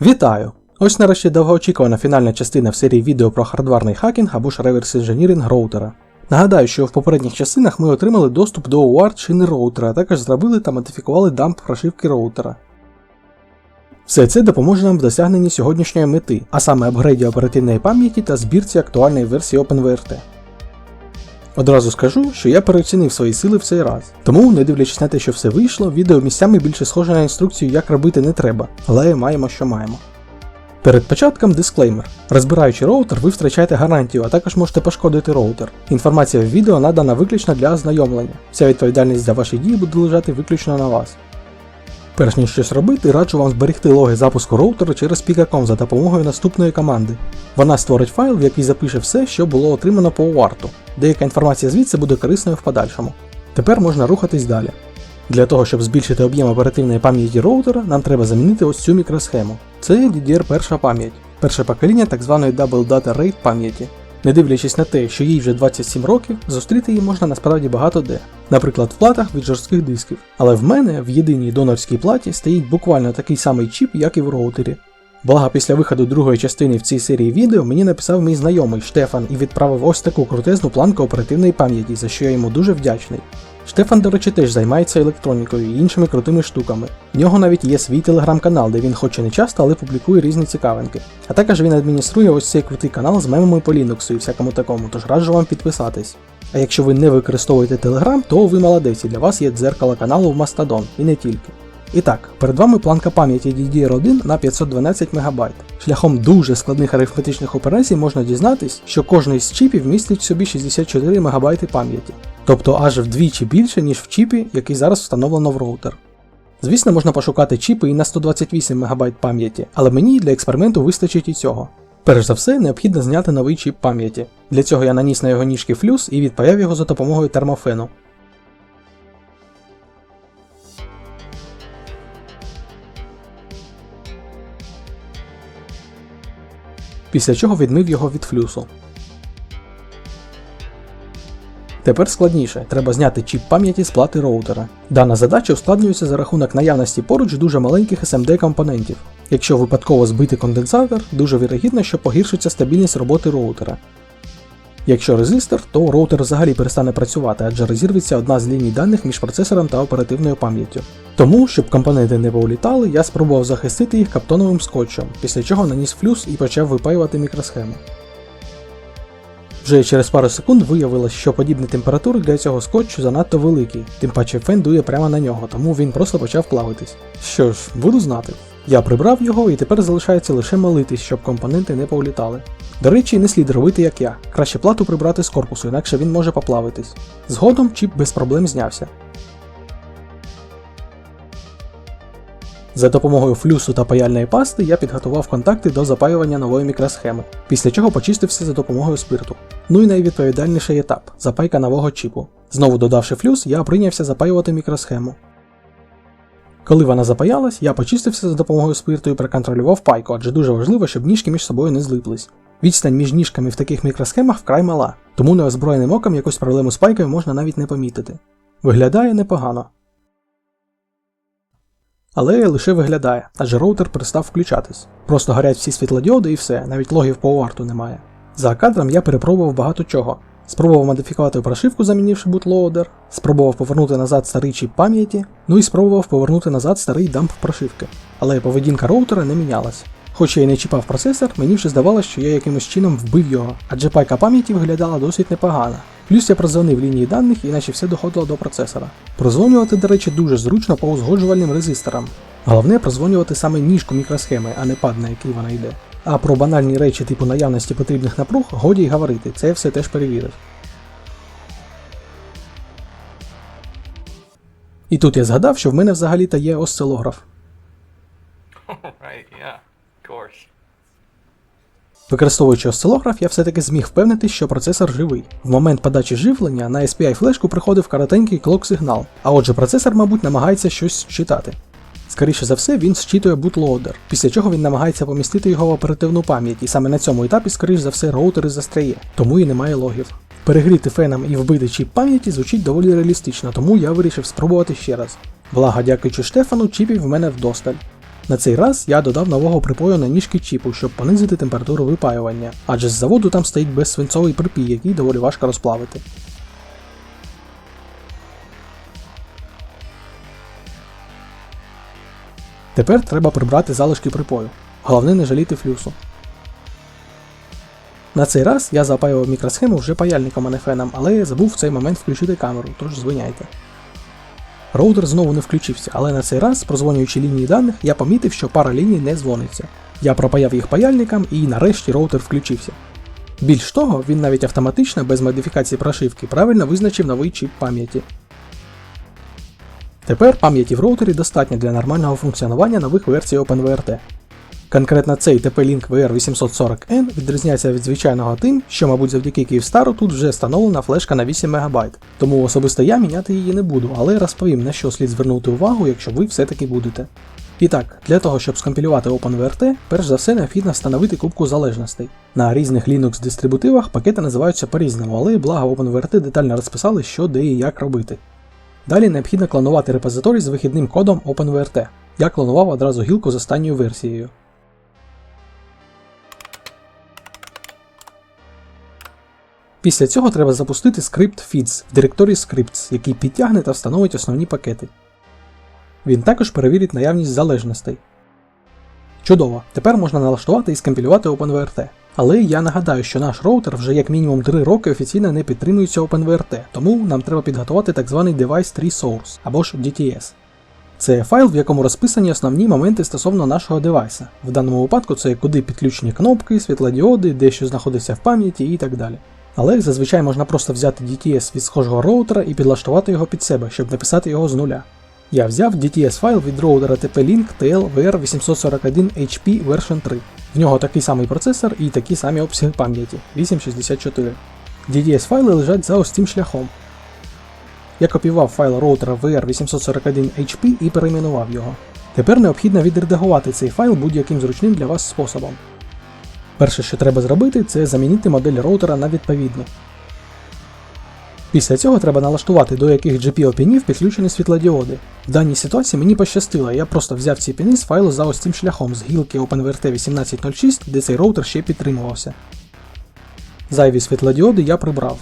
Вітаю! Ось нарешті довгоочікувана фінальна частина в серії відео про хардварний хакінг або ж реверс інженірінг роутера. Нагадаю, що в попередніх частинах ми отримали доступ до UART шини роутера, а також зробили та модифікували дамп прошивки роутера. Все це допоможе нам в досягненні сьогоднішньої мети, а саме апгрейді оперативної пам'яті та збірці актуальної версії OpenVRT. Одразу скажу, що я переоцінив свої сили в цей раз. Тому, не дивлячись на те, що все вийшло, відео місцями більше схоже на інструкцію, як робити не треба, але маємо, що маємо. Перед початком дисклеймер. Розбираючи роутер, ви втрачаєте гарантію, а також можете пошкодити роутер. Інформація в відео надана виключно для ознайомлення. Вся відповідальність за ваші дії буде лежати виключно на вас. Перш ніж щось робити, раджу вам зберегти логи запуску роутера через Pika.com за допомогою наступної команди. Вона створить файл, в який запише все, що було отримано по UART. Деяка інформація звідси буде корисною в подальшому. Тепер можна рухатись далі. Для того, щоб збільшити об'єм оперативної пам'яті роутера, нам треба замінити ось цю мікросхему. Це DDR перша пам'ять, перше покоління так званої Double Data Rate пам'яті. Не дивлячись на те, що їй вже 27 років, зустріти її можна насправді багато де, наприклад, в платах від жорстких дисків. Але в мене в єдиній донорській платі стоїть буквально такий самий чіп, як і в роутері. Благо після виходу другої частини в цій серії відео мені написав мій знайомий Штефан і відправив ось таку крутезну планку оперативної пам'яті, за що я йому дуже вдячний. Штефан, до речі, теж займається електронікою і іншими крутими штуками. В нього навіть є свій телеграм-канал, де він хоч і не часто, але публікує різні цікавинки. А також він адмініструє ось цей крутий канал з мемами по Linux і всякому такому, тож раджу вам підписатись. А якщо ви не використовуєте Telegram, то ви молодець, і для вас є дзеркало каналу в Mastodon, і не тільки. І так, перед вами планка пам'яті DDR1 на 512 МБ. Шляхом дуже складних арифметичних операцій можна дізнатись, що кожний з чіпів містить в собі 64 МБ пам'яті, тобто аж вдвічі більше, ніж в чіпі, який зараз встановлено в роутер. Звісно, можна пошукати чіпи і на 128 МБ пам'яті, але мені для експерименту вистачить і цього. Перш за все, необхідно зняти новий чіп пам'яті. Для цього я наніс на його ніжки флюс і відпаяв його за допомогою термофену. після чого відмив його від флюсу. Тепер складніше, треба зняти чіп пам'яті з плати роутера. Дана задача ускладнюється за рахунок наявності поруч дуже маленьких SMD компонентів. Якщо випадково збити конденсатор, дуже вірогідно, що погіршиться стабільність роботи роутера. Якщо резистор, то роутер взагалі перестане працювати, адже розірветься одна з ліній даних між процесором та оперативною пам'яттю. Тому, щоб компоненти не повлітали, я спробував захистити їх каптоновим скотчем, після чого наніс флюс і почав випаювати мікросхему. Вже через пару секунд виявилось, що подібні температури для цього скотчу занадто великі, тим паче фен дує прямо на нього, тому він просто почав плавитись. Що ж, буду знати. Я прибрав його і тепер залишається лише молитись, щоб компоненти не повлітали. До речі, не слід робити як я. Краще плату прибрати з корпусу, інакше він може поплавитись. Згодом чіп без проблем знявся. За допомогою флюсу та паяльної пасти я підготував контакти до запаювання нової мікросхеми, після чого почистив все за допомогою спирту. Ну і найвідповідальніший етап запайка нового чіпу. Знову додавши флюс, я прийнявся запаювати мікросхему. Коли вона запаялась, я почистився за допомогою спирту і проконтролював пайку, адже дуже важливо, щоб ніжки між собою не злиплись. Відстань між ніжками в таких мікросхемах вкрай мала, тому неозброєним оком якусь проблему з пайкою можна навіть не помітити. Виглядає непогано. Але лише виглядає, адже роутер перестав включатись. Просто горять всі світлодіоди і все, навіть логів по уарту немає. За кадром я перепробував багато чого. Спробував модифікувати прошивку, замінивши бутлоудер, спробував повернути назад старий чіп пам'яті, ну і спробував повернути назад старий дамп прошивки. Але поведінка роутера не мінялась. Хоч я й не чіпав процесор, мені вже здавалося, що я якимось чином вбив його, адже пайка пам'яті виглядала досить непогано. Плюс я прозвонив лінії даних, іначе все доходило до процесора. Прозвонювати, до речі, дуже зручно по узгоджувальним резисторам. Головне прозвонювати саме ніжку мікросхеми, а не пад, на який вона йде. А про банальні речі типу наявності потрібних напруг годі й говорити, це я все теж перевірив. І тут я згадав, що в мене взагалі-то є осцилограф. right, yeah. Використовуючи осцилограф, я все-таки зміг впевнитись, що процесор живий. В момент подачі живлення на SPI флешку приходив коротенький клок сигнал, а отже процесор, мабуть, намагається щось читати. Скоріше за все, він зчитує бутлоудер, після чого він намагається помістити його в оперативну пам'ять, і саме на цьому етапі, скоріш за все, роутер і застряє, тому і немає логів. Перегріти феном і вбити чіп пам'яті звучить доволі реалістично, тому я вирішив спробувати ще раз. Благо, дякуючи Штефану, чіпів в мене вдосталь. На цей раз я додав нового припою на ніжки чіпу, щоб понизити температуру випаювання, адже з заводу там стоїть безсвинцовий припій, який доволі важко розплавити. Тепер треба прибрати залишки припою. Головне не жаліти флюсу. На цей раз я запаював мікросхему вже паяльником, а не феном, але забув в цей момент включити камеру, тож звиняйте. Роутер знову не включився, але на цей раз, прозвонюючи лінії даних, я помітив, що пара ліній не дзвониться. Я пропаяв їх паяльником і нарешті роутер включився. Більш того, він навіть автоматично, без модифікації прошивки, правильно визначив новий чіп пам'яті. Тепер пам'яті в роутері достатньо для нормального функціонування нових версій OpenVRT. Конкретно цей TP-Link VR840N відрізняється від звичайного тим, що, мабуть, завдяки Kyivstar тут вже встановлена флешка на 8 МБ, тому особисто я міняти її не буду, але розповім на що слід звернути увагу, якщо ви все-таки будете. І так, для того, щоб скомпілювати OpenVRT, перш за все необхідно встановити кубку залежностей. На різних Linux дистрибутивах пакети називаються по-різному, але благо OpenVRT детально розписали, що де і як робити. Далі необхідно клонувати репозиторій з вихідним кодом OpenVRT. Я клонував одразу гілку з останньою версією. Після цього треба запустити скрипт feeds в директорії scripts, який підтягне та встановить основні пакети. Він також перевірить наявність залежностей. Чудово! Тепер можна налаштувати і скомпілювати OpenVRT. Але я нагадаю, що наш роутер вже як мінімум 3 роки офіційно не підтримується OpenVRT, тому нам треба підготувати так званий Device Tree Source або ж DTS. Це файл, в якому розписані основні моменти стосовно нашого девайса. В даному випадку це куди підключені кнопки, світлодіоди, де що знаходиться в пам'яті і так далі. Але зазвичай можна просто взяти DTS від схожого роутера і підлаштувати його під себе, щоб написати його з нуля. Я взяв DTS файл від роутера TP-Link TL-VR841HP Version 3. В нього такий самий процесор і такі самі обсяги пам'яті 864. DTS файли лежать за ось цим шляхом. Я копіював файл роутера VR841HP і перейменував його. Тепер необхідно відредагувати цей файл будь-яким зручним для вас способом. Перше, що треба зробити, це замінити модель роутера на відповідну. Після цього треба налаштувати, до яких GPO-пінів підключені світлодіоди. В даній ситуації мені пощастило, я просто взяв ці піни з файлу за ось цим шляхом з гілки OpenVRT 1806, де цей роутер ще підтримувався. Зайві світлодіоди я прибрав.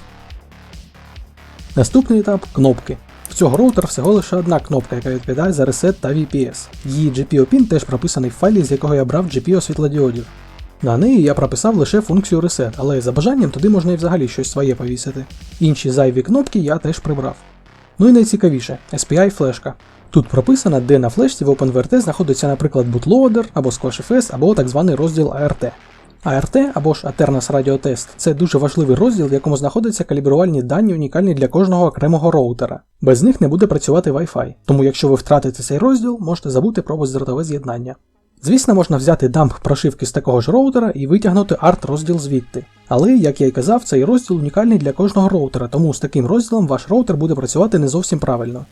Наступний етап кнопки. В цього роутера всього лише одна кнопка, яка відповідає за Reset та VPS. Її GPO-пін теж прописаний в файлі, з якого я брав GPO світлодіодів. На неї я прописав лише функцію Reset, але за бажанням туди можна і взагалі щось своє повісити. Інші зайві кнопки я теж прибрав. Ну і найцікавіше SPI флешка. Тут прописано, де на флешці в OpenVRT знаходиться, наприклад, bootloader або SquashFS, або так званий розділ ART. ART або ж Aternas Radio Test – це дуже важливий розділ, в якому знаходяться калібрувальні дані, унікальні для кожного окремого роутера. Без них не буде працювати Wi-Fi, тому якщо ви втратите цей розділ, можете забути про бездротове з'єднання. Звісно, можна взяти дамп прошивки з такого ж роутера і витягнути ART розділ звідти. Але, як я й казав, цей розділ унікальний для кожного роутера, тому з таким розділом ваш роутер буде працювати не зовсім правильно.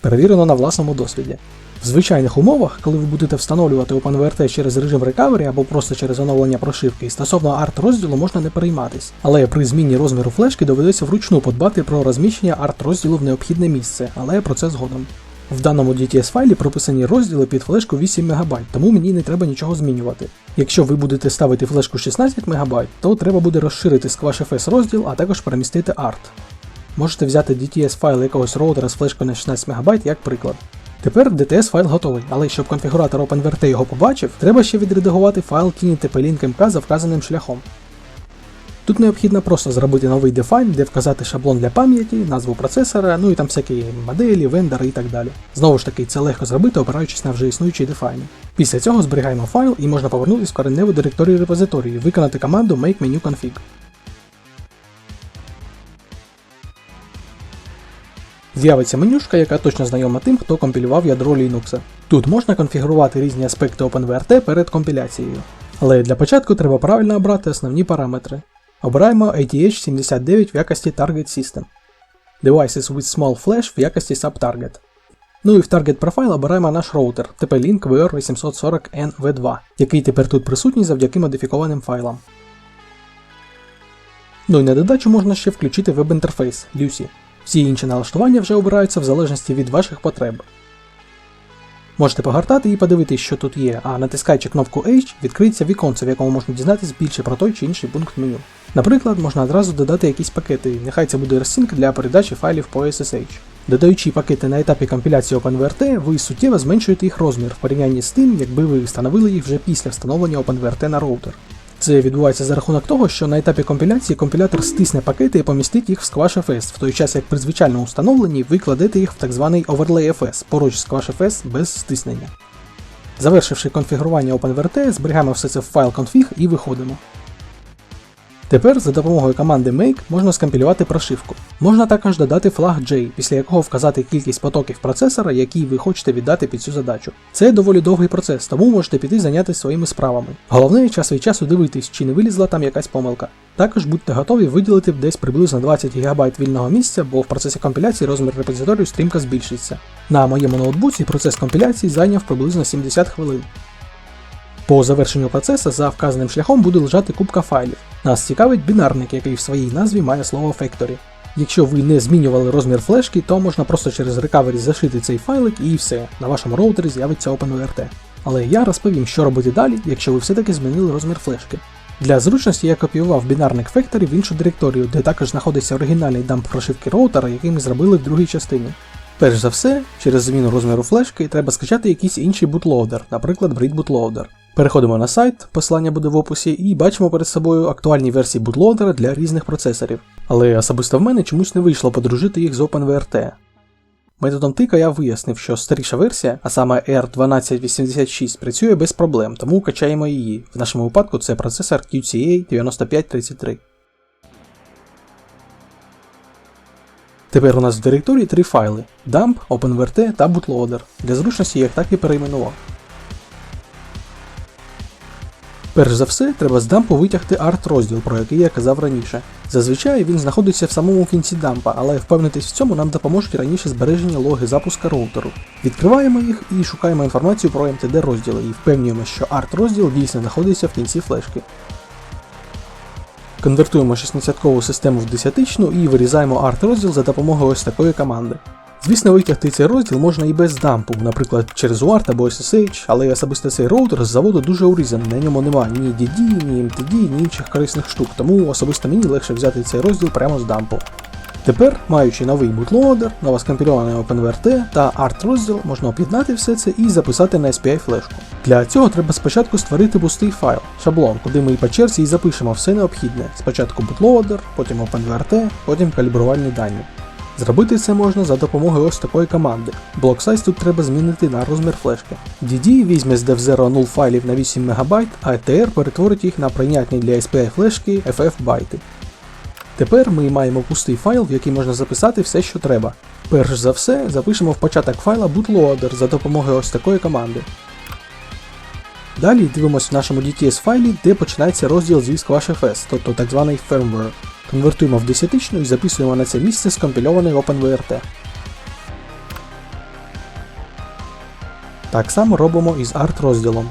Перевірено на власному досвіді. В звичайних умовах, коли ви будете встановлювати OpenVRT через режим Recovery або просто через оновлення прошивки, стосовно ART розділу можна не перейматись, але при зміні розміру флешки доведеться вручну подбати про розміщення ART розділу в необхідне місце, але про це згодом. В даному DTS файлі прописані розділи під флешку 8 МБ, тому мені не треба нічого змінювати. Якщо ви будете ставити флешку 16 МБ, то треба буде розширити SquashFS розділ, а також перемістити ART. Можете взяти DTS файл якогось роутера з флешкою на 16 МБ як приклад. Тепер DTS файл готовий, але щоб конфігуратор OpenVRT його побачив, треба ще відредагувати файл Tiny TP-Link MK за вказаним шляхом. Тут необхідно просто зробити новий define, де вказати шаблон для пам'яті, назву процесора, ну і там всякі моделі, вендори і так далі. Знову ж таки, це легко зробити, опираючись на вже існуючі дефайни. Після цього зберігаємо файл і можна повернутися в кореневу директорію репозиторії, виконати команду make menu config. З'явиться менюшка, яка точно знайома тим, хто компілював ядро Linux. Тут можна конфігурувати різні аспекти OpenVRT перед компіляцією. Але для початку треба правильно обрати основні параметри. Обираємо ATH79 в якості Target System. Devices with Small Flash в якості Subtarget. Ну і в Target Profile обираємо наш роутер TP-Link VR840NV2, який тепер тут присутній завдяки модифікованим файлам. Ну і на додачу можна ще включити веб-інтерфейс Lucy. Всі інші налаштування вже обираються в залежності від ваших потреб. Можете погортати і подивитись, що тут є, а натискаючи кнопку H, відкриється віконце, в якому можна дізнатися більше про той чи інший пункт меню. Наприклад, можна одразу додати якісь пакети, нехай це буде RSync для передачі файлів по SSH. Додаючи пакети на етапі компіляції OpenVRT, ви суттєво зменшуєте їх розмір в порівнянні з тим, якби ви встановили їх вже після встановлення OpenVRT на роутер. Це відбувається за рахунок того, що на етапі компіляції компілятор стисне пакети і помістить їх в SquashFS, в той час як при звичайному встановленні ви кладете їх в так званий OverlayFS поруч з SquashFS без стиснення. Завершивши конфігурування OpenVRT, зберігаємо все це в файл config і виходимо. Тепер за допомогою команди make можна скомпілювати прошивку. Можна також додати флаг J, після якого вказати кількість потоків процесора, які ви хочете віддати під цю задачу. Це доволі довгий процес, тому можете піти зайнятися своїми справами. Головне час від часу дивитись, чи не вилізла там якась помилка. Також будьте готові виділити десь приблизно 20 ГБ вільного місця, бо в процесі компіляції розмір репозиторію стрімко збільшиться. На моєму ноутбуці процес компіляції зайняв приблизно 70 хвилин. По завершенню процесу за вказаним шляхом буде лежати кубка файлів. Нас цікавить бінарник, який в своїй назві має слово Factory. Якщо ви не змінювали розмір флешки, то можна просто через recovery зашити цей файлик і все, на вашому роутері з'явиться OpenVRT. Але я розповім, що робити далі, якщо ви все-таки змінили розмір флешки. Для зручності я копіював бінарник Factory в іншу директорію, де також знаходиться оригінальний дамп прошивки роутера, який ми зробили в другій частині. Перш за все, через зміну розміру флешки треба скачати якийсь інший бутлоудер, наприклад, Breed Bootloader. Переходимо на сайт, посилання буде в описі, і бачимо перед собою актуальні версії бутлоудера для різних процесорів. Але особисто в мене чомусь не вийшло подружити їх з OpenVRT. Методом тика я вияснив, що старіша версія, а саме R1286, працює без проблем, тому качаємо її. В нашому випадку це процесор QCA 9533. Тепер у нас в директорії три файли: dump, OpenVRT та bootloader. Для зручності я їх так і перейменував. Перш за все, треба з дампу витягти арт розділ, про який я казав раніше. Зазвичай він знаходиться в самому кінці дампа, але впевнитись в цьому нам допоможуть раніше збережені логи запуска роутеру. Відкриваємо їх і шукаємо інформацію про MTD розділи і впевнюємо, що арт розділ дійсно знаходиться в кінці флешки. Конвертуємо 16-кову систему в 10 і вирізаємо арт розділ за допомогою ось такої команди. Звісно, витягти цей розділ можна і без дампу, наприклад, через UART або SSH, але особисто цей роутер з заводу дуже урізаний, на ньому немає ні DD, ні MTD, ні інших корисних штук, тому особисто мені легше взяти цей розділ прямо з дампу. Тепер, маючи новий бутлоадер, новоскомпільований OpenVRT та ART розділ, можна об'єднати все це і записати на SPI флешку. Для цього треба спочатку створити пустий файл, шаблон, куди ми по черзі і запишемо все необхідне. Спочатку бутлоадер, потім OpenVRT, потім калібрувальні дані. Зробити це можна за допомогою ось такої команди. Size тут треба змінити на розмір флешки. DD візьме з dev0 0 файлів на 8 МБ, а ETR перетворить їх на прийнятні для SPI флешки FF байти. Тепер ми маємо пустий файл, в який можна записати все, що треба. Перш за все, запишемо в початок файла bootloader за допомогою ось такої команди. Далі дивимося в нашому DTS файлі, де починається розділ зі SquashFS, тобто так званий firmware. Конвертуємо в десятичну і записуємо на це місце скомпільований OpenVRT. Так само робимо із арт розділом.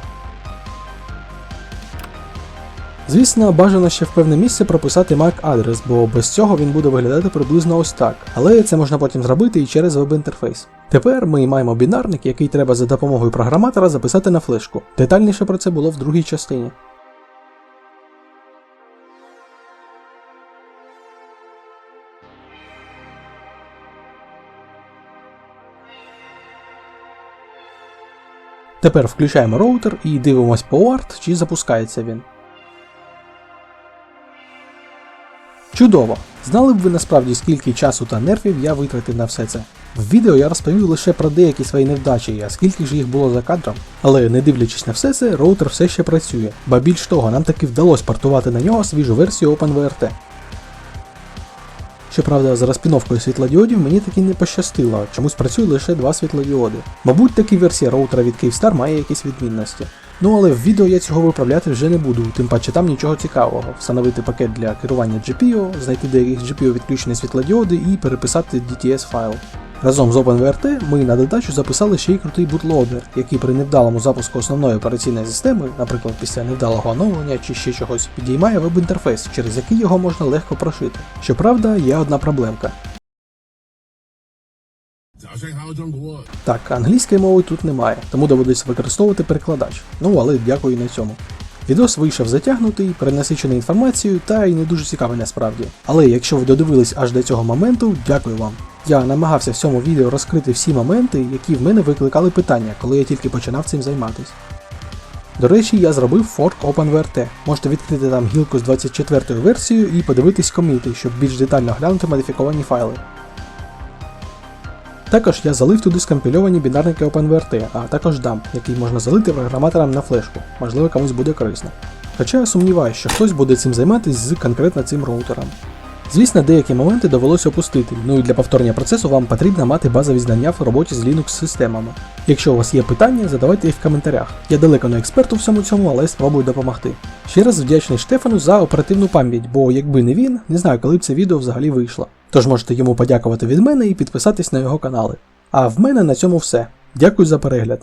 Звісно, бажано ще в певне місце прописати MAC адрес, бо без цього він буде виглядати приблизно ось так. Але це можна потім зробити і через веб-інтерфейс. Тепер ми маємо бінарник, який треба за допомогою програматора записати на флешку. Детальніше про це було в другій частині. Тепер включаємо роутер і дивимось по UART, чи запускається він. Чудово! Знали б ви насправді скільки часу та нервів я витратив на все це. В відео я розповів лише про деякі свої невдачі, а скільки ж їх було за кадром. Але не дивлячись на все це, роутер все ще працює, ба більш того, нам таки вдалося портувати на нього свіжу версію OpenVRT. Щоправда, з розпіновкою світлодіодів мені таки не пощастило, чомусь працює лише два світлодіоди. Мабуть, таки версія роутера від Kyivstar має якісь відмінності. Ну але в відео я цього виправляти вже не буду, тим паче там нічого цікавого. Встановити пакет для керування GPIO, знайти деяких GPIO відключені світлодіоди і переписати DTS файл. Разом з OpenVRT ми на додачу записали ще й крутий бутлоадер, який при невдалому запуску основної операційної системи, наприклад після невдалого оновлення чи ще чогось, підіймає веб-інтерфейс, через який його можна легко прошити. Щоправда, є одна проблемка. Так, англійської мови тут немає, тому доводиться використовувати перекладач. Ну але дякую на цьому. Відос вийшов затягнутий, перенасичений інформацією та й не дуже цікавий насправді. Але якщо ви додивились аж до цього моменту, дякую вам. Я намагався в цьому відео розкрити всі моменти, які в мене викликали питання, коли я тільки починав цим займатись. До речі, я зробив форк OpenVRT. Можете відкрити там гілку з 24 версією і подивитись коміти, щоб більш детально глянути модифіковані файли. Також я залив туди скомпільовані бінарники OpenVRT, а також DAM, який можна залити програматорам на флешку, можливо комусь буде корисно. Хоча я сумніваюся, що хтось буде цим займатися з конкретно цим роутером. Звісно, деякі моменти довелося опустити, ну і для повторення процесу вам потрібно мати базові знання в роботі з Linux-системами. Якщо у вас є питання, задавайте їх в коментарях. Я далеко не експерт у всьому цьому, але спробую допомогти. Ще раз вдячний Штефану за оперативну пам'ять, бо якби не він, не знаю, коли б це відео взагалі вийшло. Тож можете йому подякувати від мене і підписатись на його канали. А в мене на цьому все. Дякую за перегляд.